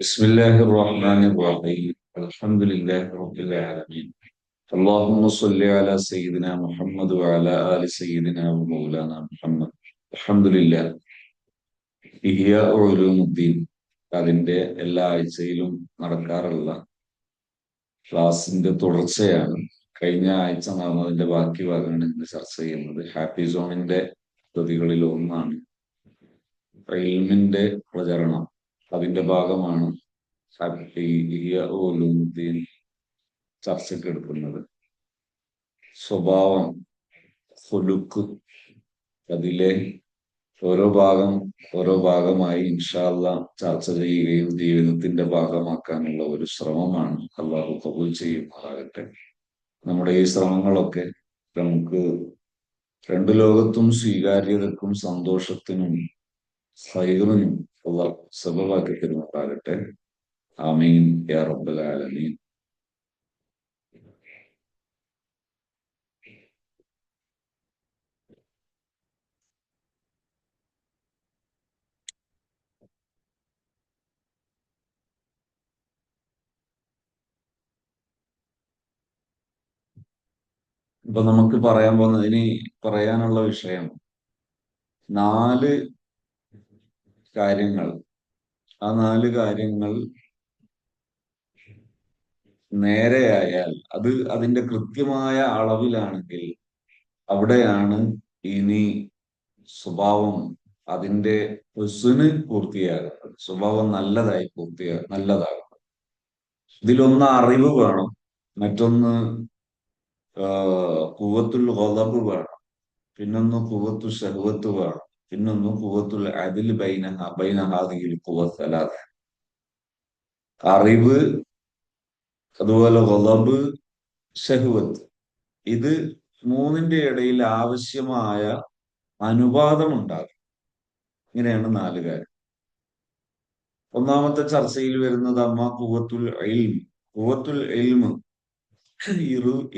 بسم الله الرحمن الرحيم الحمد لله رب العالمين اللهم صل على سيدنا محمد وعلى آل سيدنا ومولانا محمد الحمد لله ഇഹിയ ഉലൂമുദ്ദീൻ അതിന്റെ എല്ലാ ആഴ്ചയിലും നടക്കാറുള്ള ക്ലാസിന്റെ തുടർച്ചയാണ് കഴിഞ്ഞ ആഴ്ച നടന്നതിന്റെ ബാക്കി ഭാഗമാണ് ഇന്ന് ചർച്ച ചെയ്യുന്നത് ഹാപ്പി സോണിന്റെ കൃതികളിൽ ഒന്നാണ് ഇൽമിന്റെ പ്രചരണം അതിന്റെ ഭാഗമാണ് ഹാപ്പി ഇഹിയ ഉലൂമുദ്ദീൻ ചർച്ചയ്ക്ക് എടുക്കുന്നത് സ്വഭാവം ഫുലുക്ക് അതിലെ ഓരോ ഭാഗം ഓരോ ഭാഗമായി ഇൻഷാല്ല ചർച്ച ചെയ്യുകയും ജീവിതത്തിന്റെ ഭാഗമാക്കാനുള്ള ഒരു ശ്രമമാണ് അള്ളാഹു കബൂൽ ചെയ്യുമാറാകട്ടെ. നമ്മുടെ ഈ ശ്രമങ്ങളൊക്കെ നമുക്ക് രണ്ടു ലോകത്തും സ്വീകാര്യതക്കും സന്തോഷത്തിനും സൈറിനും അള്ളാഹു തരുമാറാകട്ടെ ആമീൻ യാ ഇപ്പൊ നമുക്ക് പറയാൻ പോകുന്നത് ഇനി പറയാനുള്ള വിഷയം നാല് കാര്യങ്ങൾ. ആ നാല് കാര്യങ്ങൾ നേരെയായാൽ അത് അതിന്റെ കൃത്യമായ അളവിലാണെങ്കിൽ അവിടെയാണ് ഇനി സ്വഭാവം അതിന്റെ ഹുസ്ന് പൂർത്തിയാകുന്നത്. സ്വഭാവം നല്ലതായി പൂർത്തിയാ നല്ലതാകുന്നത്. ഇതിലൊന്ന് അറിവ് വേണം. മറ്റൊന്ന് കുവത്തുൽ ഹൊതബ് വേണം. പിന്നൊന്ന് കുവത്തു ഷഹവത്ത് വേണം. പിന്നൊന്ന് കുവത്തുൽ അതിൽ ബൈന ബൈനഹാദിയിൽ കുവത്തലാദ് അറിവ് അതുപോലെ ഗളബ് ഷഹുവത്ത് ഇത് മൂന്നിന്റെ ഇടയിൽ ആവശ്യമായ അനുപാതം ഉണ്ടാകും ഇങ്ങനെയാണ് നാല് കാര്യം. ഒന്നാമത്തെ ചർച്ചയിൽ വരുന്നത് അമ്മ കുവത്തുൽ എൽം കുവത്തുൽ എൽമ്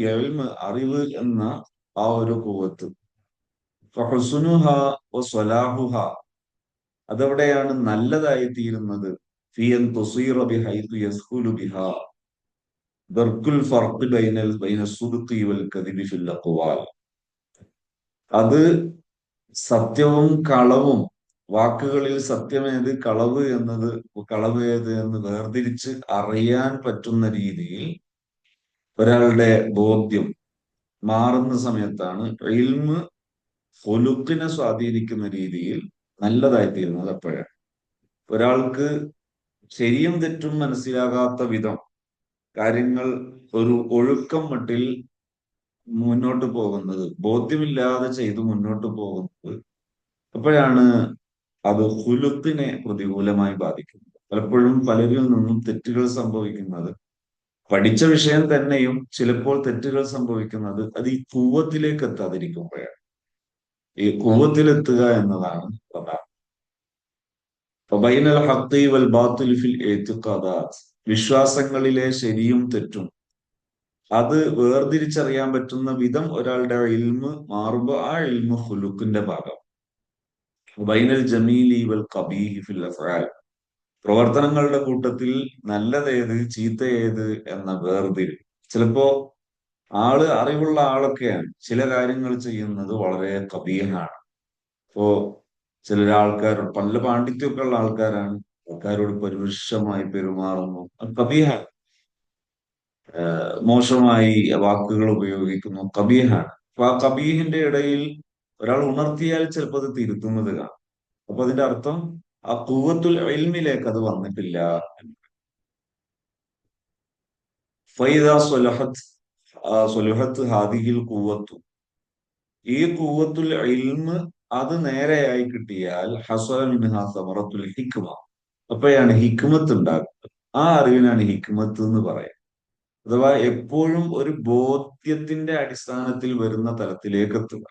എൽമ് അറിവ് എന്ന ആ ഒരു കുവത്ത് ഫഹസുനുഹ സ്വലാഹുഹ. അതെവിടെയാണ് നല്ലതായി തീരുന്നത്. ഫിയൻ തുസീറ ബൈനൽ കദിബി ഫിൽ അഖ്വാൽ. അത് സത്യവും കളവും വാക്കുകളിൽ സത്യമേത് കളവ് എന്നത് കളവ് ഏത് എന്ന് വേർതിരിച്ച് അറിയാൻ പറ്റുന്ന രീതിയിൽ ഒരാളുടെ ബോധ്യം മാറുന്ന സമയത്താണ്. ഇൽമ് ഫൊലുക്കിനെ സ്വാധീനിക്കുന്ന രീതിയിൽ നല്ലതായിത്തീരുന്നത് അപ്പോഴാണ് ഒരാൾക്ക് ശരിയും തെറ്റും മനസ്സിലാകാത്ത വിധം കാര്യങ്ങൾ ഒരു ഒഴുക്കം മട്ടിൽ മുന്നോട്ട് പോകുന്നത് ബോധ്യമില്ലാതെ ചെയ്ത് മുന്നോട്ട് പോകുന്നത് അപ്പോഴാണ് അത് ഹുലുക്കിനെ പ്രതികൂലമായി ബാധിക്കുന്നത്. പലപ്പോഴും പലരിൽ നിന്നും തെറ്റുകൾ സംഭവിക്കുന്നത് പഠിച്ച വിഷയം തന്നെയും ചിലപ്പോൾ തെറ്റുകൾ സംഭവിക്കുന്നത് അത് ഈ കൂവത്തിലേക്ക് എത്താതിരിക്കുമ്പോഴാണ്. ഈ കുവത്തിലെത്തുക എന്നതാണ് പ്രധാനം ഫിൽ വിശ്വാസങ്ങളിലെ ശരിയും തെറ്റും. അത് വേർതിരിച്ചറിയാൻ പറ്റുന്ന വിധം ഒരാളുടെ ഇൽമ് മാറുമ്പോൾ ആ ഇൽമ് ഹുലുക്കിന്റെ ഭാഗം. ബൈനൽ ജമീലി വൽ കബീഹി ഫിൽ പ്രവർത്തനങ്ങളുടെ കൂട്ടത്തിൽ നല്ലതേത് ചീത്ത ഏത് എന്ന വേർതിരിവ്. ചിലപ്പോ ആൾ അറിവുള്ള ആളൊക്കെയാണ്. ചില കാര്യങ്ങൾ ചെയ്യുന്നത് വളരെ കബീഹാണ് ഇപ്പോ ചില ആൾക്കാരോട് പല പാണ്ഡിത്യമൊക്കെ ഉള്ള ആൾക്കാരാണ്. ആൾക്കാരോട് പരുഷമായി പെരുമാറുന്നു. കബീഹാണ് മോശമായി വാക്കുകൾ ഉപയോഗിക്കുന്നു. കബീഹാണ് അപ്പൊ ആ കബീഹിന്റെ ഇടയിൽ ഒരാൾ ഉണർത്തിയാൽ ചിലപ്പോൾ അത് തിരുത്തുന്നത് കാണാം. അപ്പൊ അതിന്റെ അർത്ഥം ആ കൂവത്തുൽ എൽമിലേക്ക് അത് വന്നിട്ടില്ല. ഫൈദ സ്വലഹത്ത് സ്വലുഹത്ത് ഹാദിഹിൽ കൂവത്തു. ഈ കൂവത്തുൽ ഇൽമ് അത് നേരെയായി കിട്ടിയാൽ ഹസമിൻഹ സമറത്തുൽ ഹിക്മ. അപ്പോഴാണ് ഹിക്മത്ത് ഉണ്ടാകുന്നത്. ആ അറിവിനാണ് ഹിക്മത്ത് എന്ന് പറയാം അഥവാ എപ്പോഴും ഒരു ബോധ്യത്തിന്റെ അടിസ്ഥാനത്തിൽ വരുന്ന തലത്തിലേക്ക് എത്തുക.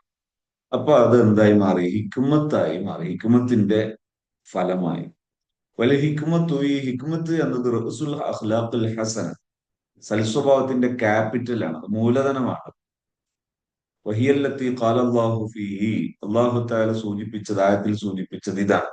അപ്പൊ അത് എന്തായി മാറി? ഹിക്മത്തായി മാറി. ഹിക്മത്തിന്റെ ഫലമായി. വലിയ ഹിക്മത്തു ഈ ഹിക്മത്ത് എന്നത് റസുൽ അഖ്ലാഖുൽ ഹസന. സൽസ്വഭാവത്തിന്റെ ക്യാപിറ്റലാണ് അത് മൂലധനമാണ്. വഹിയല്ലത്തി സൂചിപ്പിച്ചത് ആയത്തിൽ സൂചിപ്പിച്ചത് ഇതാണ്.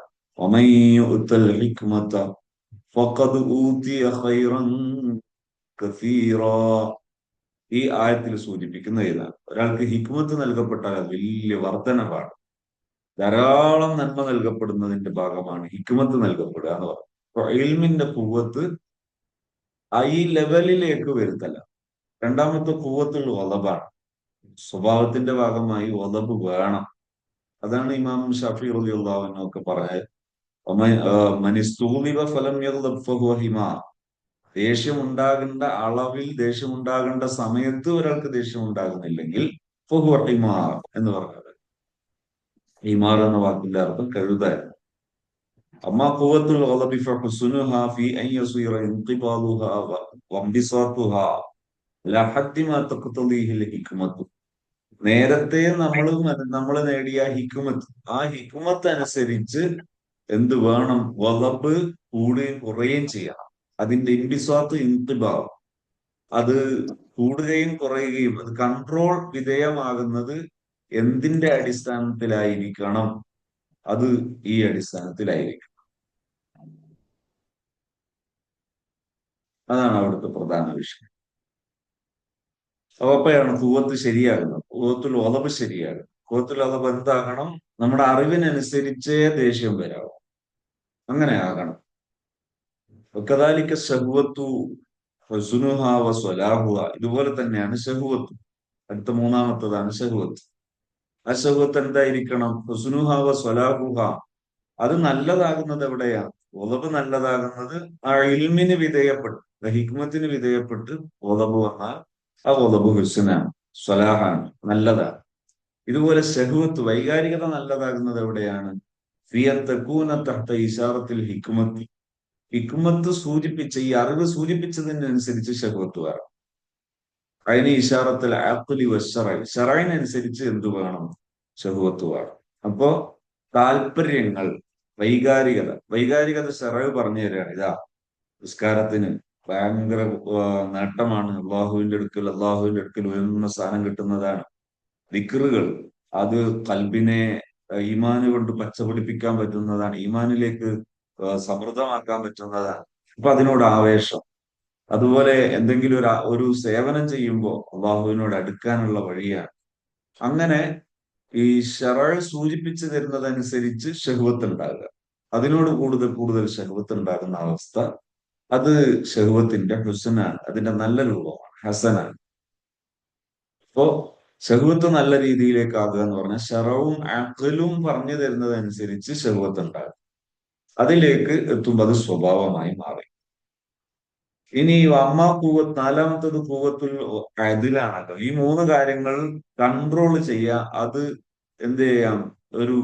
ഈ ആയത്തിൽ സൂചിപ്പിക്കുന്ന ഇതാണ്. ഒരാൾക്ക് ഹിക്മത്ത് നൽകപ്പെട്ടാൽ അത് വലിയ വർധനവാണ്. ധാരാളം നന്മ നൽകപ്പെടുന്നതിന്റെ ഭാഗമാണ് ഹിക്മത്ത് നൽകപ്പെടുക എന്ന് പറയുന്നത്. ഇൽമിന്റെ പൂവത്ത് ഈ ലെവലിലേക്ക് വരുത്തല്ല രണ്ടാമത്തെ പൂവത്തുള്ള ഒലബാണ് സ്വഭാവത്തിന്റെ ഭാഗമായി ഒലബ് വേണം. അതാണ് ഇമാം ഷാഫി റളിയല്ലാഹുവിനൊക്കെ പറഞ്ഞത്. മനിസ്തൂലിവ ഫലം ദേഷ്യം ഉണ്ടാകേണ്ട അളവിൽ ദേഷ്യം ഉണ്ടാകേണ്ട സമയത്ത് ഒരാൾക്ക് ദേഷ്യം ഉണ്ടാകുന്നില്ലെങ്കിൽ ഫഹുവ ഹിമാർ എന്ന് പറഞ്ഞത്. ഹിമാർ എന്ന വാക്കിന്റെ അർത്ഥം കഴുതായിരുന്നു. അമ്മ قوة الغضب فحسنها في അൻ يصير انقبالها وانبساطها. لا حد ما تقتضيه الحكمة. നേരത്തെ നമ്മൾ നമ്മൾ നേടിയ ഹിക്കുമത്ത് ആ ഹിക്കുമത്ത് അനുസരിച്ച് എന്ത് വേണം? വളപ്പ് കൂടുകയും കുറയുകയും ചെയ്യണം. അതിന്റെ ഇൻബിസ്വാത്ത് ഇൻതിബാവ് അത് കൂടുകയും കുറയുകയും അത് കൺട്രോൾ വിധേയമാകുന്നത് എന്തിന്റെ അടിസ്ഥാനത്തിലായിരിക്കണം? അത് ഈ അടിസ്ഥാനത്തിലായിരിക്കും. അതാണ് അവിടുത്തെ പ്രധാന വിഷയം. അവപ്പയാണ് കൂവത്ത് ശരിയാകുന്നത് കൂവത്തിൽ ഒലവ് ശരിയാകും കൂവത്തിൽ ഒലവ് എന്താകണം? നമ്മുടെ അറിവിനനുസരിച്ചേ ദേഷ്യം വരാവും. അങ്ങനെ ആകണം. കദാലിക്ക ഷഹുവത്തു ഹസുനുഹാവ സ്വലാഹുവ ഇതുപോലെ തന്നെയാണ് ഷഹുവത്തു അടുത്ത മൂന്നാമത്തതാണ് ഷഹുവത്ത് ആ ഷഹുവത്ത് എന്തായിരിക്കണം ഹസുനുഹാവ സ്വലാഹുഹ. അത് നല്ലതാകുന്നത് എവിടെയാണ് ഒലവ് നല്ലതാകുന്നത് ആ ഇൽമിന് വിധേയപ്പെട്ട് ഹിക്മത്തിന് വിധേയപ്പെട്ട് ഒലവ് വന്നാൽ ആ ഒലബ് ഹുസ്നാണ് സ്വലാഹാണ് നല്ലതാണ്. ഇതുപോലെ ഷഹുവത്ത് വൈകാരികത നല്ലതാകുന്നത് എവിടെയാണ്? ഫിയത്തക്കൂന തഹ്ത ഇഷാറത്തിൽ ഹിക്മത്തി. ഹിക്മത്ത് സൂചിപ്പിച്ച ഈ അറിവ് സൂചിപ്പിച്ചതിനനുസരിച്ച് ഷഹുവത്ത് വേണം. അതിന് ഇഷാറത്തിൽ ആക്കുലി വഷറായി ഷറൈനനുസരിച്ച് എന്തു വേണം? ഷഹുവത്ത് വേണം. അപ്പോ താല്പര്യങ്ങൾ വൈകാരികത. വൈകാരികത ഷറവ് പറഞ്ഞു തരികയാണ് ഇതാ നിസ്കാരത്തിന് ഭയങ്കര നേട്ടമാണ്. അള്ളാഹുവിന്റെ അടുക്കൽ അള്ളാഹുവിന്റെ അടുക്കൽ ഉയർന്ന സ്ഥാനം കിട്ടുന്നതാണ്. ദിക്റുകൾ അത് കൽബിനെ ഈമാന് കൊണ്ട് പച്ചപിടിപ്പിക്കാൻ പറ്റുന്നതാണ്. ഈമാനിലേക്ക് സമൃദ്ധമാക്കാൻ പറ്റുന്നതാണ്. അപ്പൊ അതിനോട് ആവേശം. അതുപോലെ എന്തെങ്കിലും ഒരു ഒരു സേവനം ചെയ്യുമ്പോൾ അള്ളാഹുവിനോട് അടുക്കാനുള്ള വഴിയാണ്. അങ്ങനെ ഈ ഷറൾ സൂചിപ്പിച്ചു തരുന്നതനുസരിച്ച് ഷഹുവത്ത് ഉണ്ടാകുക. അതിനോട് കൂടുതൽ കൂടുതൽ ഷഹുവത്ത് ഉണ്ടാകുന്ന അവസ്ഥ അത് ഷഹുവത്തിന്റെ ഹുസനാണ്. അതിന്റെ നല്ല രൂപമാണ്. ഹസനാണ്. അപ്പോ ഷഹുവത്ത് നല്ല രീതിയിലേക്ക് ആകുക എന്ന് പറഞ്ഞാൽ ഷറവും അഖലും പറഞ്ഞു തരുന്നതനുസരിച്ച് ഷഹുവത്ത് ഉണ്ടാകും അതിലേക്ക് എത്തുമ്പോൾ അത് സ്വഭാവമായി മാറി. ഇനി അമ്മ കൂവത്ത് നാലാമത്തത് കൂവത്തുൽ അതിലാണല്ലോ ഈ മൂന്ന് കാര്യങ്ങൾ കൺട്രോൾ ചെയ്യുക അത് എന്ത് ചെയ്യാം ഒരു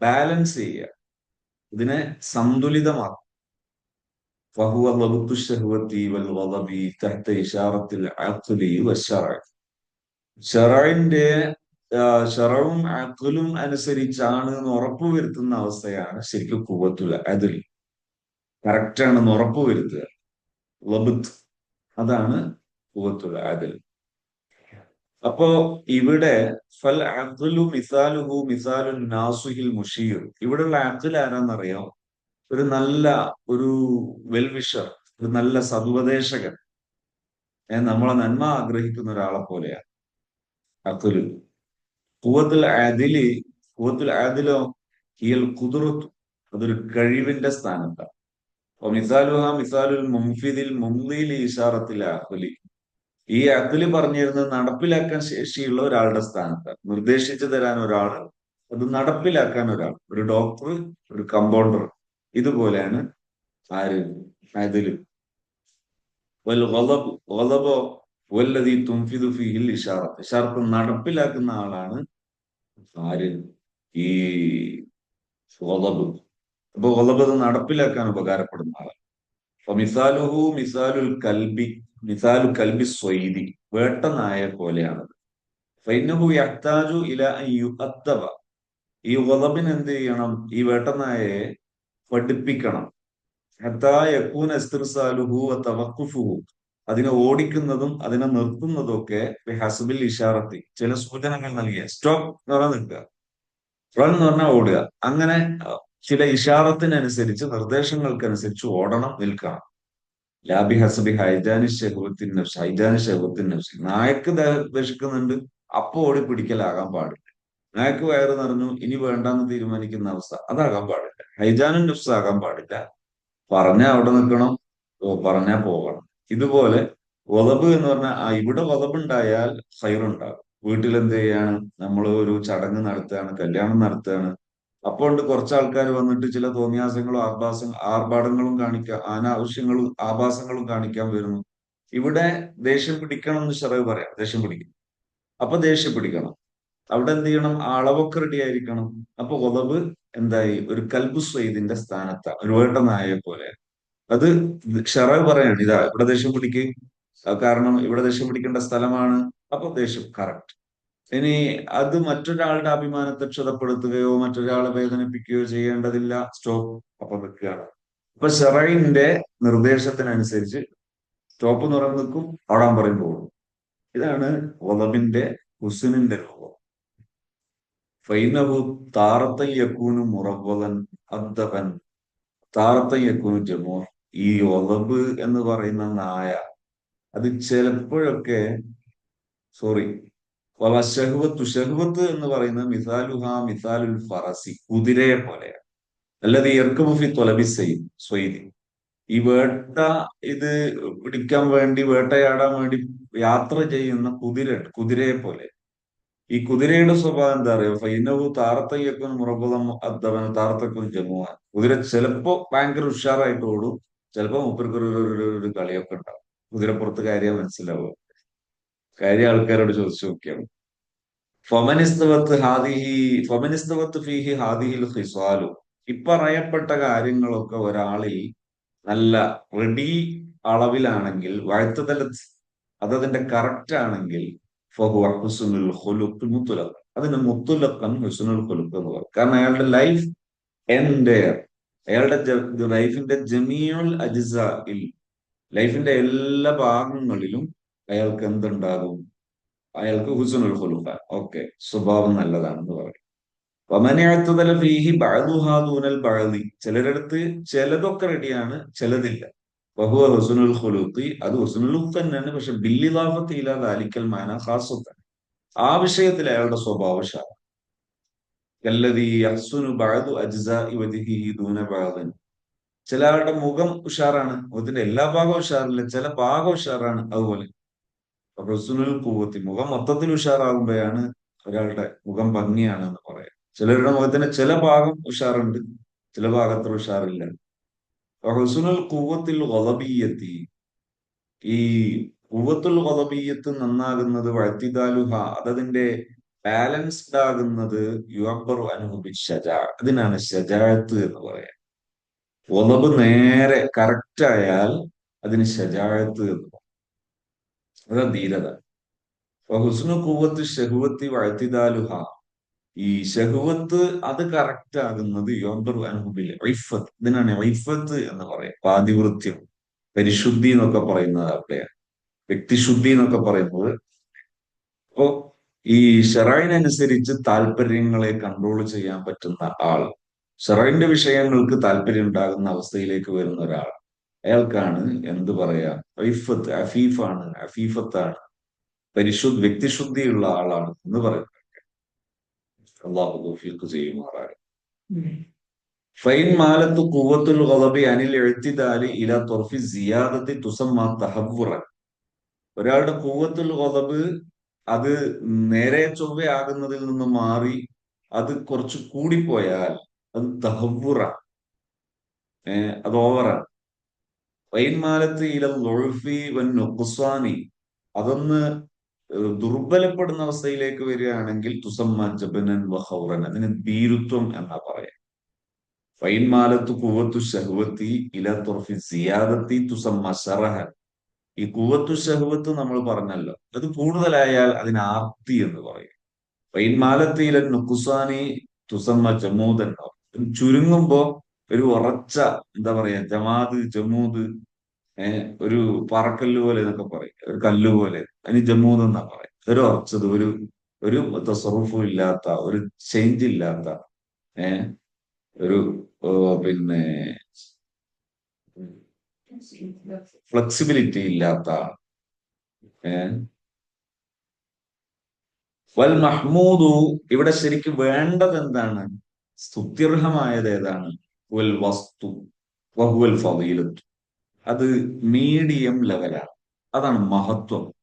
ബാലൻസ് ചെയ്യുക ഇതിനെ സന്തുലിതമാക്കും فهو ضبط الشهوة والغضب تحت إشارة العقل والشرع ഷറൈന്റെ ഷറവും അക്കലും അനുസരിച്ചാണ് എന്ന് ഉറപ്പുവരുത്തുന്ന അവസ്ഥയാണ് ശരിക്കും കുവത്തുൽ അതിൽ കറക്റ്റ് ഉറപ്പ് ഉറപ്പുവരുത്തുക ലബുത്ത് അതാണ് കുവത്തുൽ അപ്പോ ഇവിടെ ഫൽ അഖ്ലു മിസാലുഹു മിസാലുൻ നാസുഹിൽ മുഷീർ. ഇവിടെയുള്ള അഖിൽ ആരാന്നറിയോ? ഒരു നല്ല ഒരു വെൽവിഷർ ഒരു നല്ല സതുപദേശകൻ. നമ്മളെ നന്മ ആഗ്രഹിക്കുന്ന ഒരാളെ പോലെയാണ്. അഖിൽ കൂവത്തുൽ ആദിൽ കൂവത്തുൽ ആദിലോ ഹിയൽ കുതിർത്തു അതൊരു കഴിവിന്റെ സ്ഥാനത്താണ്. മിസാലുഹ മിസാലുൽ മുംഫിദിൽ മുംലിൽ ഇഷാറത്തിൽ അഖ്ലി ഈ അഖിൽ പറഞ്ഞിരുന്നത് നടപ്പിലാക്കാൻ ശേഷിയുള്ള ഒരാളുടെ സ്ഥാനത്ത് നിർദ്ദേശിച്ചു തരാൻ ഒരാൾ അത് നടപ്പിലാക്കാൻ ഒരാൾ ഒരു ഡോക്ടർ ഒരു കമ്പൗണ്ടർ ഇതുപോലെയാണ് ആര്? അതിൽ. വല്ലതി തുംഫിദു ഫിഹിൽ ഇഷാറത്ത്. ഇഷാറത്ത് നടപ്പിലാക്കുന്ന ആളാണ് ആര്? ഈ വലബ് അപ്പൊ വലബ് നടപ്പിലാക്കാൻ ഉപകാരപ്പെടുന്ന ആളാണ്. അപ്പൊ മിസാലുഹു മിസാലുൽ കൽബി മിസാലു കൽബി സ്വൈദി വേട്ടനായ പോലെയാണത് ഫൈനഹു യഹ്താജു ഇല യുഅദ്ദബ ഈ വലബിന് എന്ത് ചെയ്യണം? ഈ വേട്ടനായെ പഠിപ്പിക്കണം. അതിനെ ഓടിക്കുന്നതും അതിനെ നിർത്തുന്നതും ഒക്കെ ഹസബിൽ ഇഷാറത്തി. ചില സൂചനകൾ നൽകിയ. സ്റ്റോപ്പ് എന്ന് പറഞ്ഞാൽ നിൽക്കുക. റൺ എന്ന് പറഞ്ഞാൽ ഓടുക. അങ്ങനെ ചില ഇഷാറത്തിനനുസരിച്ച് നിർദ്ദേശങ്ങൾക്കനുസരിച്ച് ഓടണം നിൽക്കണം. ലാബി ഹസബി ഹൈജാനി ഷെഹുവത്തിൻ നഫ്സ് ഹൈജാനി ഷെഹുവത്തിൻ നഫ്സ്. നായക്ക് ദേഷിക്കുന്നുണ്ട് അപ്പൊ ഓടി പിടിക്കലാകാൻ പാടില്ല. നായക്ക് വയറ് നിറഞ്ഞു ഇനി വേണ്ടാന്ന് തീരുമാനിക്കുന്ന അവസ്ഥ അതാകാൻ പാടില്ല. ഹൈജാനും നഫ്സ് ആകാൻ പാടില്ല. പറഞ്ഞ അവിടെ നിൽക്കണം പറഞ്ഞാ പോകണം. ഇതുപോലെ വതബ് എന്ന് പറഞ്ഞാൽ ആ ഇവിടെ വതബുണ്ടായാൽ ഹൈറുണ്ടാകും. വീട്ടിൽ എന്ത് ചെയ്യാണ്? നമ്മൾ ഒരു ചടങ്ങ് നടത്തുകയാണ് കല്യാണം നടത്തുകയാണ്. അപ്പോൾ കുറച്ച് ആൾക്കാർ വന്നിട്ട് ചില തോന്നിയാസങ്ങളും ആഭാസ ആർഭാടങ്ങളും കാണിക്കുക അനാവശ്യങ്ങളും ആഭാസങ്ങളും കാണിക്കാൻ വരുന്നു. ഇവിടെ ദേഷ്യം പിടിക്കണം എന്ന് ഷറവ് പറയാം. ദേഷ്യം പിടിക്കും. അപ്പൊ ദേഷ്യം പിടിക്കണം. അവിടെ എന്ത് ചെയ്യണം? അളവൊക്കെ റെഡി ആയിരിക്കണം. അപ്പൊ ഒതവ് എന്തായി? ഒരു കൽബു സ്വൈദിന്റെ സ്ഥാനത്താണ് ഒരു വേട്ട നായയെ പോലെ. അത് ഷറവ് പറയാണ് ഇതാ ഇവിടെ ദേഷ്യം പിടിക്ക്. കാരണം ഇവിടെ ദേഷ്യം പിടിക്കേണ്ട സ്ഥലമാണ്. അപ്പൊ ദേഷ്യം കറക്റ്റ്. ഇനി അത് മറ്റൊരാളുടെ അഭിമാനത്തെ ക്ഷതപ്പെടുത്തുകയോ മറ്റൊരാളെ വേദനിപ്പിക്കുകയോ ചെയ്യേണ്ടതില്ല. സ്റ്റോപ്പ് അപ്പൊ നിൽക്കുകയാണ് അപ്പൊ ഷെറൈന്റെ നിർദ്ദേശത്തിനനുസരിച്ച് സ്റ്റോപ്പ് നിറം നിൽക്കും ഓടാൻ പറയും പോകും. ഇതാണ് ഒലബിന്റെ ഹുസിനിന്റെ രൂപം ഫൈനഹു താറത്തൻ യക്കൂനു മുറവലൻ അദ്ദവൻ താറത്തൻ യക്കൂനു ജമോർ ഈ ഒലബ് എന്ന് പറയുന്ന നായ അത് ചിലപ്പോഴൊക്കെ സോറി ഷഹ്വത്തു ഷഹുവത്ത് എന്ന് പറയുന്നത് മിസാലുഹ മിസാലുൽ ഫറസി കുതിരയെ പോലെയാണ്. അല്ലാതെ ഇർക്കമുഫി തൊലബി സെയ്ദ്. സ്വൈദി ഈ വേട്ട ഇത് പിടിക്കാൻ വേണ്ടി വേട്ടയാടാൻ വേണ്ടി യാത്ര ചെയ്യുന്ന കുതിര കുതിരയെ പോലെ. ഈ കുതിരയുടെ സ്വഭാവം എന്താ പറയുക ഫൈനവു താറത്തയ്യക്കും മുറബുദം അദ്ദവന് താറത്തക്കും ജമുവാൻ കുതിര ചിലപ്പോ ഭയങ്കര ഉഷാറായിട്ട് ഓടും. ചിലപ്പോ മുപ്പർക്കൊരു ഒരു കളിയൊക്കെ ഉണ്ടാവും. കുതിരപ്പുറത്ത് കാര്യം മനസ്സിലാവുക. കാര്യം ആൾക്കാരോട് ചോദിച്ചു നോക്കിയാണ് ഫൊമനിസ്തവത്ത് ഹാദിഹി ഫൊമനിസ്തവത്ത് ഫീഹി ഹാദിഹിൽ ഹിസ്വാലു ഇപ്പറയപ്പെട്ട കാര്യങ്ങളൊക്കെ ഒരാളിൽ നല്ല റെഡി അളവിലാണെങ്കിൽ വാഴ്ത്തതല അതതിന്റെ കറക്റ്റ് ആണെങ്കിൽ മുത്തുലക്ക് അതിന് മുത്തുലക്കൻ ഹുസുനുൽ ഹുലുക്ക് എന്ന് പറയും. കാരണം അയാളുടെ ലൈഫ് എന്റെ അയാളുടെ ലൈഫിന്റെ ജമീഉൽ അജിസയിൽ ലൈഫിന്റെ എല്ലാ ഭാഗങ്ങളിലും അയാൾക്ക് എന്തുണ്ടാകും? അയാൾക്ക് ഹുസുനുൽ ഹുലുക്ക ഓക്കെ. സ്വഭാവം നല്ലതാണെന്ന് പറയും. വമനയത്തുതല ഫീഹി ബഅദുഹാദൂനൽ ബഅദി. ചിലരടുത്ത് ചിലതൊക്കെ റെഡിയാണ് ചിലതില്ല. വഹുവ ഹുസുനുൽ ഖുലൂഖി അത് ഹുസുനുൽ തന്നെയാണ് പക്ഷെ ബില്ലിദാഫത്ത് ഇലാ ദാലിക്കൽ മാന ഖാസത്തൻ. ആ വിഷയത്തിൽ അയാളുടെ സ്വഭാവശാല കല്ലദി യഹ്സുനു ബഅദു അജ്സാഇ വജ്ഹിഹി ദൂന ബഅദിൻ. ചില ആളുടെ മുഖം ഉഷാറാണ്. മുഖത്തിന്റെ എല്ലാ ഭാഗവും ഉഷാറില്ല. ചില ഭാഗം ഉഷാറാണ്. അതുപോലെ ഹുസുനുൽ കൂവത്തി. മുഖം മൊത്തത്തിൽ ഉഷാറാകുമ്പോഴാണ് ഒരാളുടെ മുഖം ഭംഗിയാണ് എന്ന് പറയാം. ചിലരുടെ മുഖത്തിന് ചില ഭാഗം ഉഷാറുണ്ട് ചില ഭാഗത്ത് ഉഷാറില്ല. റസുനുൽ കൂവത്തിൽ ഒലബീയത്തി ഈ കൂവത്തുൽ വലബീയത്ത് നന്നാകുന്നത് വഴത്തിദാലുഹ അതതിന്റെ ബാലൻസ്ഡ് ആകുന്നത് യുവബറു അനുഭവി ഷജാ. അതിനാണ് ഷജാഴത്ത് എന്ന് പറയാം. ഒലബ് നേരെ കറക്റ്റ് ആയാൽ അതിന് ഷജാഴത്ത് എന്ന് അതാ ധീരത. ഹുസ്നു കുവത്ത് ഷഹുവത്തി വഴത്തിദാലുഹ ഈ ഷഹുവത്ത് അത് കറക്റ്റ് ആകുന്നത് യോന്തർ അനുഭവിൽ ഐഫത്ത് ഇതിനാണ് ഐഫത്ത് എന്ന് പറയാം പാതിവൃത്യം. പരിശുദ്ധി എന്നൊക്കെ പറയുന്നത് അവിടെയാണ്. വ്യക്തിശുദ്ധി എന്നൊക്കെ പറയുന്നത്. അപ്പോ ഈ ഷെറൈനനുസരിച്ച് താല്പര്യങ്ങളെ കൺട്രോൾ ചെയ്യാൻ പറ്റുന്ന ആൾ ഷെറൈന്റെ വിഷയങ്ങൾക്ക് താല്പര്യം ഉണ്ടാകുന്ന അവസ്ഥയിലേക്ക് വരുന്ന ഒരാൾ അയാൾക്കാണ് എന്ത് പറയാ ഐഫത്ത് അഫീഫാണ് അഫീഫത്താണ് പരിശുദ്ധ വ്യക്തിശുദ്ധിയുള്ള ആളാണ് എന്ന് പറയുന്നത്. അള്ളാഹു തൗഫീഖ് ചെയ്യുമാറാണ് ഫൈൻ മാലത്ത് കുവത്തുൽ ഗളബി അനിൽ എഴുത്തിദാലി ഇല തൊർഫി സിയാദത്തി തുസമ്മ ഒരാളുടെ കൂവത്തുൽ ഗളബ് അത് നേരെ ചൊവ്വയാകുന്നതിൽ നിന്ന് മാറി അത് കുറച്ച് കൂടിപ്പോയാൽ അത് തഹവുറ ഏർ അത് ഓവറാണ്. വൈൻമാലത്ത് വൻ അതൊന്ന് ദുർബലപ്പെടുന്ന അവസ്ഥയിലേക്ക് വരികയാണെങ്കിൽ തുസമ്മ ജബനൻ വഹൗറൻ അതിന് ഭീരുത്വം എന്നാ പറയാം. വൈൻമാലത്ത് കുവത്തു ഷഹുവത്തി ഇല തുറഫി സിയാദത്തി തുസമ്മ ഷറഹൻ ഈ കുവത്തു ഷഹുവത്ത് നമ്മൾ പറഞ്ഞല്ലോ. അത് കൂടുതലായാൽ അതിന് ആർത്തി എന്ന് പറയും. വൈൻമാലത്ത് ഇല നുക്കുസാനി തുസമ്മ ജമൂദൻ ചുരുങ്ങുമ്പോ ഒരു ഉറച്ച എന്താ പറയാ ജമാദ് ജമൂദ് ഒരു പറക്കല്ല് പോലെ എന്നൊക്കെ പറയും ഒരു കല്ല് പോലെ. അതിന് ജമൂദ് എന്നാ പറയും ഒരു ഉറച്ചത് ഒരു ഒരു തസറുഫും ഇല്ലാത്ത ഒരു ചേഞ്ച് ഇല്ലാത്ത ഏഹ് ഒരു പിന്നെ ഫ്ലെക്സിബിലിറ്റി ഇല്ലാത്ത വൽ മഹ്മൂദു ഇവിടെ ശരിക്കും വേണ്ടത് എന്താണ്? സ്തുത്യർഹമായത് ഏതാണ്? വൽ വസ്തു വഹുവൽ ഫതീലത്ത് അത് മീഡിയം ലെവലാണ്. അതാണ് മഹത്വം.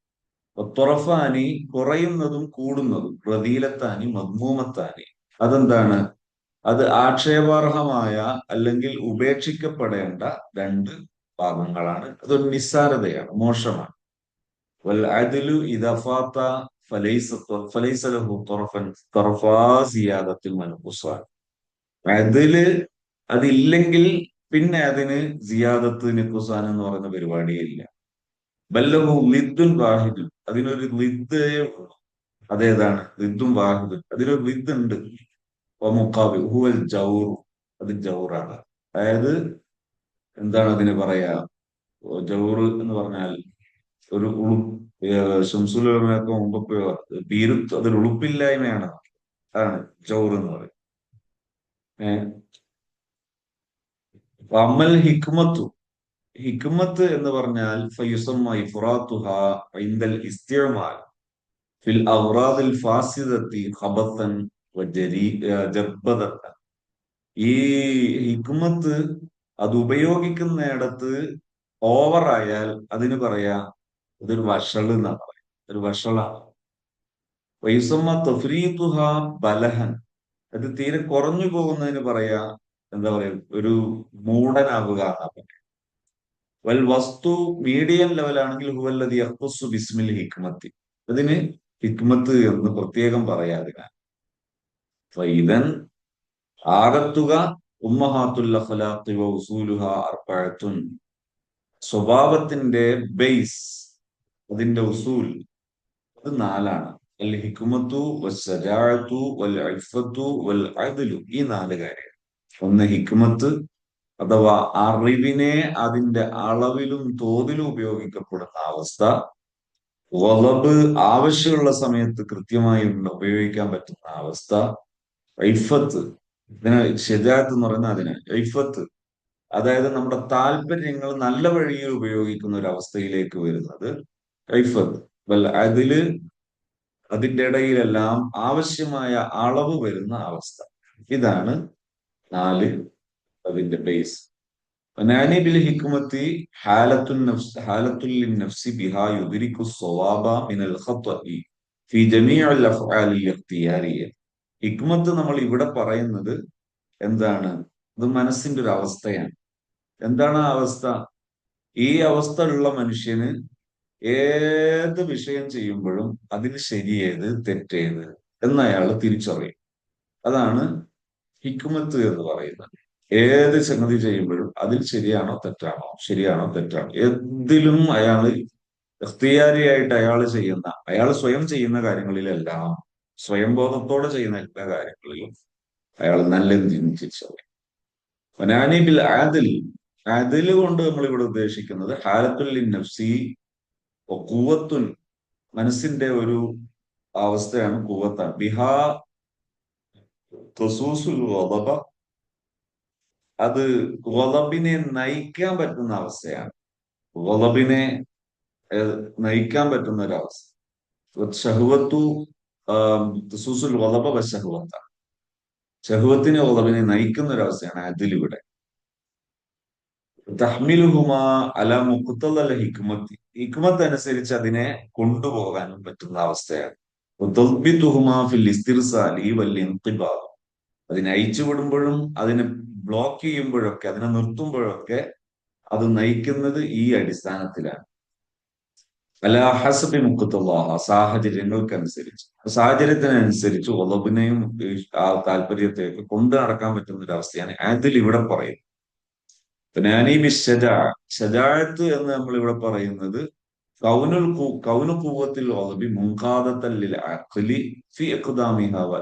തുറഫാനി കുറയുന്നതും കൂടുന്നതും പ്രതീലത്താനി മദ്മൂമത്താനി അതെന്താണ്? അത് ആക്ഷേപാർഹമായ അല്ലെങ്കിൽ ഉപേക്ഷിക്കപ്പെടേണ്ട രണ്ട് ഭാഗങ്ങളാണ്. അതൊരു നിസ്സാരതയാണ് മോശമാണ്. വൽ അദിലു ഇദഫാത്ത ഫലൈസ ലഹു തുറഫൻ തുറഫാ സിയാദത്തിൽ മനക്കുസാൻ അതിൽ അതില്ലെങ്കിൽ പിന്നെ അതിന് സിയാദത്ത് നിക്കുസാൻ എന്ന് പറയുന്ന പരിപാടിയേ ഇല്ല ബല്ലഹു ലിദ്ദുൻ വാഹിദുൻ. അതിനൊരു ലിദ്ദേ അതേതാണ്? ലിദ്ദുൻ വാഹിദുൻ. അതിനൊരു ലിദ് ഉണ്ട്. അത് ജൗറാണ്. അതായത് എന്താണ് അതിനെ പറയാ? ജൗറ് എന്ന് പറഞ്ഞാൽ ഒരു ഉളു ശംസുലൊക്കെ മുമ്പൊക്കെ ഭീരുത്വം അതൊരു ഉളുപ്പില്ലായ്മയാണ്. അതാണ് ജൗർ എന്ന് പറയും ഏഹ് അമ്മൽ ഹിക്മത്തു. ഹിക്മത്ത് എന്ന് പറഞ്ഞാൽ ഫയുസമ്മ ഫുറാത്തുഹ ഇന്ദൽ ഇസ്തിഅമാൽ. ഫിൽ ഔറാദിൽ ഫാസിദത്തി ഖബത്തൻ ജർബദത്ത ഈ ഹിക്മത്ത് അത് ഉപയോഗിക്കുന്നിടത്ത് ആയാൽ അതിന് പറയാ ഇതൊരു വഷൾ എന്നാ പറയാ. ഒരു വഷളാണ്. വൈസമ്മ തഫ്രീതുഹ ബലഹൻ. അത് തീരെ കുറഞ്ഞു പോകുന്നതിന് പറയാ എന്താ പറയുക ഒരു മൂടനാവുക വൽ വസ്തു മീഡിയം ലെവലാണെങ്കിൽ ഹുവല്ലതി അഹ്വസ്സു ബിസ്മിൽ ഹിക്മത്തി. അതിന് ഹിക്മത്ത് എന്ന് പ്രത്യേകം പറയാതിനാണ് ആകത്തുക അഖ്ലാഖി വ ഉസൂലുഹ അർബഅത്തുൻ. സ്വഭാവത്തിന്റെ ബേസ് അതിന്റെ ഉസൂൽ അത് നാലാണ്. അൽ ഹിക്മത്തു വസ്സജാഅത്തു വൽ അൽഫത്തു വൽ അദലു ഈ നാല് കാര്യം ഒന്ന് ഹിക്മത്ത് അഥവാ അറിവിനെ അതിന്റെ അളവിലും തോതിലും ഉപയോഗിക്കപ്പെടുന്ന അവസ്ഥ വളബ് ആവശ്യമുള്ള സമയത്ത് കൃത്യമായി ഉപയോഗിക്കാൻ പറ്റുന്ന അവസ്ഥ ഐഫത്ത് ഇതിന് ഷെജാത്ത് എന്ന് പറയുന്ന അതിന് ഐഫത്ത് അതായത് നമ്മുടെ താല്പര്യങ്ങൾ നല്ല വഴിയിൽ ഉപയോഗിക്കുന്ന ഒരു അവസ്ഥയിലേക്ക് വരുന്നത് ഐഫത്ത് വല്ല അതിൽ അതിന്റെ ഇടയിലെല്ലാം ആവശ്യമായ അളവ് വരുന്ന അവസ്ഥ. ഇതാണ് നാല്. അതിന്റെ ബേസ് ഹാലത്തുൻ നഫ്സ് നഫ്സി ബിഹാ ഹിക്മത്ത് നമ്മൾ ഇവിടെ പറയുന്നത് എന്താണ്? അത് മനസ്സിന്റെ ഒരു അവസ്ഥയാണ്. എന്താണ് ആ അവസ്ഥ? ഈ അവസ്ഥ ഉള്ള മനുഷ്യന് ഏത് വിഷയം ചെയ്യുമ്പോഴും അതിന് ശരിയേത് തെറ്റേത് എന്നയാൾ തിരിച്ചറിയും. അതാണ് ഹിക്മത്ത് എന്ന് പറയുന്നത് ഏത് സംഗതി ചെയ്യുമ്പോഴും അതിൽ ശരിയാണോ തെറ്റാണോ? ശരിയാണോ തെറ്റാണോ? എന്തിലും അയാൾ എഫ്തിയാരിയായിട്ട് അയാൾ ചെയ്യുന്ന അയാൾ സ്വയം ചെയ്യുന്ന കാര്യങ്ങളിലെല്ലാം സ്വയംബോധത്തോടെ ചെയ്യുന്ന എല്ലാ കാര്യങ്ങളിലും അയാൾ നല്ല തിരിച്ചറിയും വനാനിബിൽ ആദിൽ ആദിൽ കൊണ്ട് നമ്മൾ ഇവിടെ ഉദ്ദേശിക്കുന്നത് ഹാലത്തുൽ നഫ്സി കൂവത്തുൻ മനസ്സിന്റെ ഒരു അവസ്ഥയാണ് കൂവത്താണ്. ബിഹാ ഖസൂസുൽ ഗളബ അത് ഗോതബിനെ നയിക്കാൻ പറ്റുന്ന അവസ്ഥയാണ് ഗോതബിനെ നയിക്കാൻ പറ്റുന്ന ഒരു അവസ്ഥ ഷഹുവത്തു ഖസൂസുൽ ഗളബ ബഷഹുവത്താണ് ഷഹുവത്തിനെ ഗളബിനെ നയിക്കുന്ന ഒരു അവസ്ഥയാണ് അതിലിവിടെ തഹ്മിലുഹുമ അല മുക്കുത്തല്ല ഹിക്മത്തി ഹിക്മത്ത് അനുസരിച്ച് അതിനെ കൊണ്ടുപോകാനും പറ്റുന്ന അവസ്ഥയാണ് അതിനെ അയച്ചു വിടുമ്പോഴും അതിനെ ബ്ലോക്ക് ചെയ്യുമ്പോഴൊക്കെ അതിനെ നിർത്തുമ്പോഴൊക്കെ അത് നയിക്കുന്നത് ഈ അടിസ്ഥാനത്തിലാണ്. അല്ല ഹസബി മുക്കത്തുള്ള സാഹചര്യങ്ങൾക്കനുസരിച്ച്. സാഹചര്യത്തിനനുസരിച്ച് ഒലബിനെയും ആ താല്പര്യത്തെയൊക്കെ കൊണ്ടു നടക്കാൻ പറ്റുന്ന ഒരു അവസ്ഥയാണ് അതിൽ ഇവിടെ പറയുന്നത്. ഷജാ ഷജാഴത്ത് എന്ന് നമ്മൾ ഇവിടെ പറയുന്നത് കൗനുൽ കൗനു കൂവത്തിൽ ഒലബി മുൻകാദത്തല്ലിൽ അഖ്ലി വ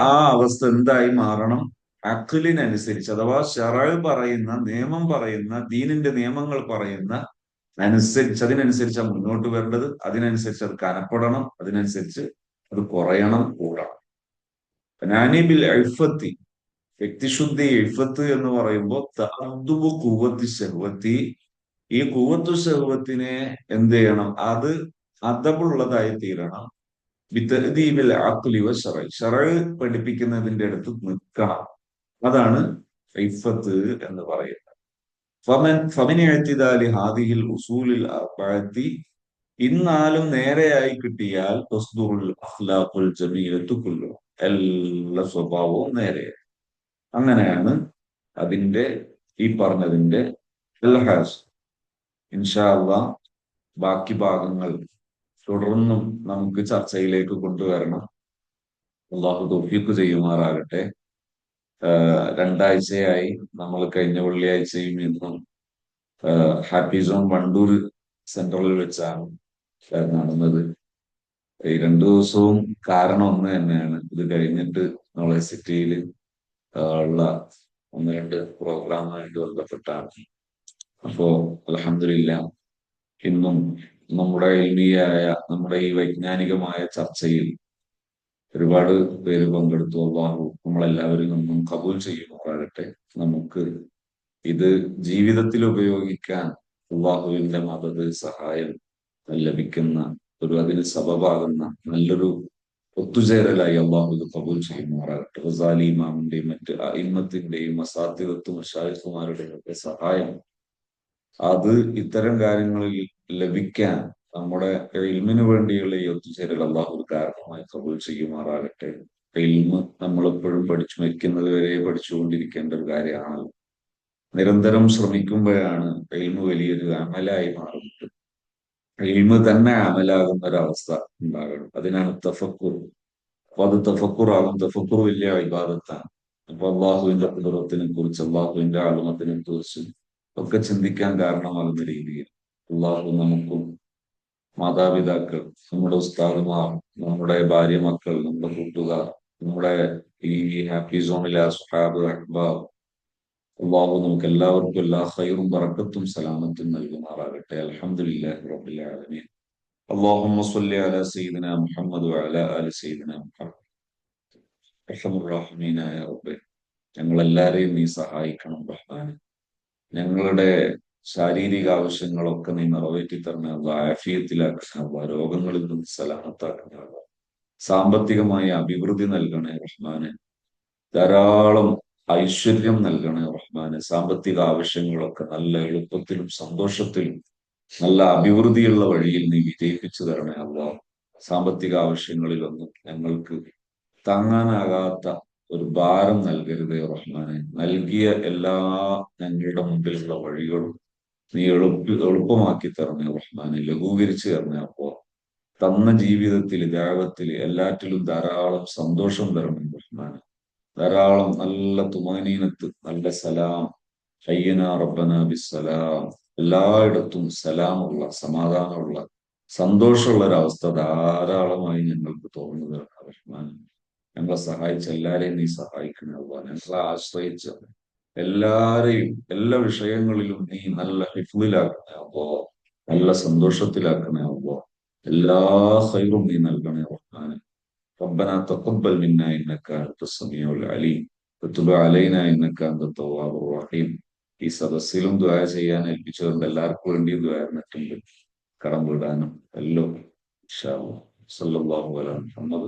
ആ അവസ്ഥ എന്തായി മാറണം? അഖിലിനനുസരിച്ച് അഥവാ ഷറാൾ പറയുന്ന നിയമം പറയുന്ന ദീനിന്റെ നിയമങ്ങൾ പറയുന്ന അനുസരിച്ച് അതിനനുസരിച്ച് മുന്നോട്ട് വരേണ്ടത്. അതിനനുസരിച്ച് അത് കനപ്പെടണം. അതിനനുസരിച്ച് അത് കുറയണം കൂടണം. നാനിബിൽ എഴുഫത്തി വ്യക്തിശുദ്ധി എഴുഫത്ത് എന്ന് പറയുമ്പോൾ തഅദ്ദുബു കൂവത്തി ശഹ്വത്തി ഈ കൂവത്തു ശഹ്വത്തിനെ എന്ത് ചെയ്യണം? അത് അതബുള്ളതായി തീരണം. വിത്തീപിൽ അഖ്ലി വ ശറഇ ശറഅ് പഠിപ്പിക്കുന്നതിന്റെ അടുത്ത് നിൽക്കണം. അതാണ് ഇഫത്ത് എന്ന് പറയുന്നത്. ഫമൻ എഴുത്തിതാലി ഹാദിഹിൽ ഉസൂലിൽ അർബഅത്തി. ഇന്നാലും നേരെയായി കിട്ടിയാൽ അഖ്ലാഖുൽ ജമീലത്തു കുല്ലു എല്ലാ സ്വഭാവവും നേരെ. അങ്ങനെയാണ് അതിന്റെ ഈ പറഞ്ഞതിന്റെ ഇൽഹാസ് ഇൻഷാ അള്ളാഹ് ബാക്കി ഭാഗങ്ങൾ തുടർന്നും നമുക്ക് ചർച്ചയിലേക്ക് കൊണ്ടുവരണം. അള്ളാഹു തൗഫീഖ് ചെയ്യുമാറാകട്ടെ. രണ്ടാഴ്ചയായി നമ്മൾ കഴിഞ്ഞ വെള്ളിയാഴ്ചയും ഇന്നും ഹാപ്പി സോൺ വണ്ടൂർ സെന്ററിൽ വെച്ചാണ് നടന്നത്. ഈ രണ്ടു ദിവസവും കാരണം ഒന്ന് തന്നെയാണ്. ഇത് കഴിഞ്ഞിട്ട് നമ്മളെ സിറ്റിയിൽ ഉള്ള ഒന്ന് രണ്ട് പ്രോഗ്രാമുമായിട്ട് ബന്ധപ്പെട്ടാണ്. അപ്പോ അലഹമില്ല ഇന്നും നമ്മുടെ എൽമിയായ നമ്മുടെ ഈ വൈജ്ഞാനികമായ ചർച്ചയിൽ ഒരുപാട് പേര് പങ്കെടുത്തു. അള്ളാഹു നമ്മളെല്ലാവരും നിന്നും കബൂൽ ചെയ്യുമാറാകട്ടെ. നമുക്ക് ഇത് ജീവിതത്തിൽ ഉപയോഗിക്കാൻ അള്ളാഹുവിന്റെ മതത് സഹായം ലഭിക്കുന്ന ഒരു അതിന് സബബാകുന്ന നല്ലൊരു ഒത്തുചേരലായി അള്ളാഹു ഇത് കബൂൽ ചെയ്യുമാറാകട്ടെ. റസാലി ഇമാമിന്റെയും മറ്റ് അയിമത്തിന്റെയും അസാധ്യതത്വം മഷായിഫുമാരുടെയും ഒക്കെ സഹായം അത് ഇത്തരം കാര്യങ്ങളിൽ ലഭിക്കാൻ നമ്മുടെ ഇൽമിന് വേണ്ടിയുള്ള ഈ ഒത്തുചേരൽ അള്ളാഹു കാരണമായി കബൂൽ ചെയ്യുമാറാകട്ടെ. ഇൽമ് നമ്മളെപ്പോഴും പഠിച്ചു മരിക്കുന്നത് വരെ പഠിച്ചുകൊണ്ടിരിക്കേണ്ട ഒരു കാര്യമാണല്ലോ. നിരന്തരം ശ്രമിക്കുമ്പോഴാണ് ഇൽമ് വലിയൊരു അമലായി മാറുന്നത്. ഇൽമ് തന്നെ അമലാകുന്ന ഒരവസ്ഥ ഉണ്ടാകണം. അതിനാണ് തഫക്കുർ. അപ്പൊ അത് തഫക്കുറാകും. തഫക്കുർ വലിയ വിവാദത്താണ് അപ്പൊ അള്ളാഹുവിന്റെ കുതിരത്തിനെ കുറിച്ച് അള്ളാഹുവിന്റെ ആളുമത്തിനെ കുറിച്ച് ഒക്കെ ചിന്തിക്കാൻ കാരണമാകുന്ന രീതിയിൽ അള്ളാഹു നമുക്കും മാതാപിതാക്കൾ നമ്മുടെ ഉസ്താദുമാർ നമ്മുടെ ഭാര്യ മക്കൾ നമ്മുടെ കൂട്ടുകാർ നമ്മുടെ ഈ ഹാപ്പി സോണിലെ സുഹാബ് അഹ്ബാബ് അള്ളാഹു നമുക്ക് എല്ലാവർക്കും എല്ലാ ഹൈറും പറക്കത്തും സലാമത്തും നൽകുമാറാകട്ടെ അലഹമുല്ലാഹി റബ്ബിൽ ആലമീൻ اللهم صل على سيدنا محمد وعلى آل سيدنا محمد റഹമുറാഹിമീന റബ്ബെ ഞങ്ങളെല്ലാരെയും നീ സഹായിക്കണം റഹ്മാൻ ഞങ്ങളുടെ ശാരീരിക ആവശ്യങ്ങളൊക്കെ നീ നിറവേറ്റി തരണേ ആഫിയത്തിലാക്കണേ രോഗങ്ങളിൽ നിന്ന് സലാമത്താക്കണേ സാമ്പത്തികമായ അഭിവൃദ്ധി നൽകണേ റഹ്മാന്. ധാരാളം ഐശ്വര്യം നൽകണേ റഹ്മാന്. സാമ്പത്തിക ആവശ്യങ്ങളൊക്കെ നല്ല എളുപ്പത്തിലും സന്തോഷത്തിലും നല്ല അഭിവൃദ്ധിയുള്ള വഴിയിൽ നീ വിജയിപ്പിച്ചു തരണേ അള്ളാഹ് സാമ്പത്തിക ആവശ്യങ്ങളിലൊന്നും ഞങ്ങൾക്ക് താങ്ങാനാകാത്ത ഒരു ഭാരം നൽകരുതേ റഹ്മാനെ. നൽകിയ എല്ലാ ഞങ്ങളുടെ മുമ്പിലുള്ള വഴികളും നീ എളുപ്പ എളുപ്പമാക്കി തരണേ റഹ്മാനെ ലഘൂകരിച്ചു തരണേ അപ്പോ. തന്ന ജീവിതത്തിൽ ത്യാഗത്തിൽ എല്ലാറ്റിലും ധാരാളം സന്തോഷം തരണം റഹ്മാനെ. ധാരാളം നല്ല തുമാനീനത്ത് നല്ല സലാം. ഹയ്യന റബ്ബന ബിസ്സലാം. എല്ലായിടത്തും സലാമുള്ള സമാധാനമുള്ള സന്തോഷമുള്ള ഒരവസ്ഥ ധാരാളമായി ഞങ്ങൾക്ക് തോന്നുന്നതാണ് റഹ്മാൻ ഞങ്ങളെ സഹായിച്ച എല്ലാരെയും നീ സഹായിക്കണേ അള്ളാഹ് ഞങ്ങളെ ആശ്രയിച്ച എല്ലാരെയും എല്ലാ വിഷയങ്ങളിലും നീ നല്ല ഹിഫിലാക്കണേ അപ്പോ നല്ല സന്തോഷത്തിലാക്കണേ അപ്പോ എല്ലാ ഹൈറും നീ നൽകണേ റഹ്മാൻ ربنا تقبل منا انك انت السميع العليم وتب علينا انك انت التواب الرحيم ഈ സദസ്സിലും ദ്വാര ചെയ്യാൻ ഏൽപ്പിച്ചവരുടെ എല്ലാവർക്കും വേണ്ടിയും ദ്വാരന്നിട്ടുണ്ട് കടം വിടാനും എല്ലാം സല്ലല്ലാഹു അല മുഹമ്മദ്